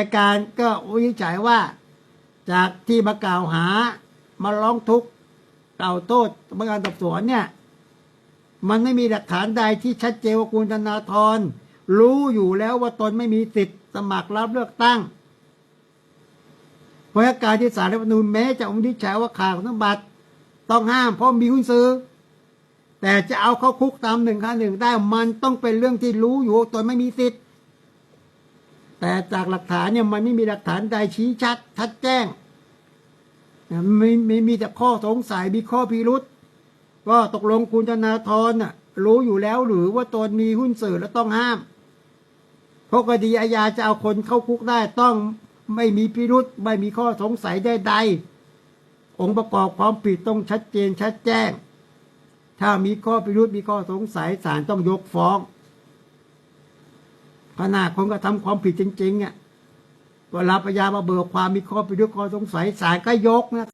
ายการก็วินิจฉัยว่า จากที่มากล่าวหามาร้องทุกข์กล่าวโทษพนักงานสอบสวนเนี่ย มันไม่มีหลักฐานใดที่ชัดเจนว่าคุณธนาธรรู้อยู่แล้วว่าตนไม่มีสิทธิ์สมัครรับเลือกตั้งเพราะการที่สารรัฐธรรมนูญแม้จะวินิจฉัยว่าขาดคุณสมบัติต้องห้ามเพราะมีหุ้นซื้อ แต่จะเอาเข้าคุกตามหนึ่งค่าหนึ่งได้มันต้องเป็นเรื่องที่รู้อยู่ว่าตนไม่มีสิทธิ์ แต่จากหลักฐานเนี่ยมันไม่มีหลักฐานใดชี้ชัดชัดแจ้งไม่ไม่มีแต่ข้อสงสัยมีข้อพิรุษว่าตกลงคุณธนาธรน่ะ รู้อยู่แล้วหรือว่าตนมีหุ้นสื่อและต้องห้ามเพราะคดีอาญาจะเอาคนเข้าคุกได้ต้องไม่มีพิรุษไม่มีข้อสงสัยใดๆองค์ประกอบความผิดต้องชัดเจนชัดแจ้ง ถ้ามีข้อพิรุษมีข้อสงสัยศาลต้องยกฟ้อง ขนาดคนก็ทำความผิดจริงๆอะเวลาพยานมาเบิกความมีข้อพิรุษข้อสงสัยศาลก็ยกนะ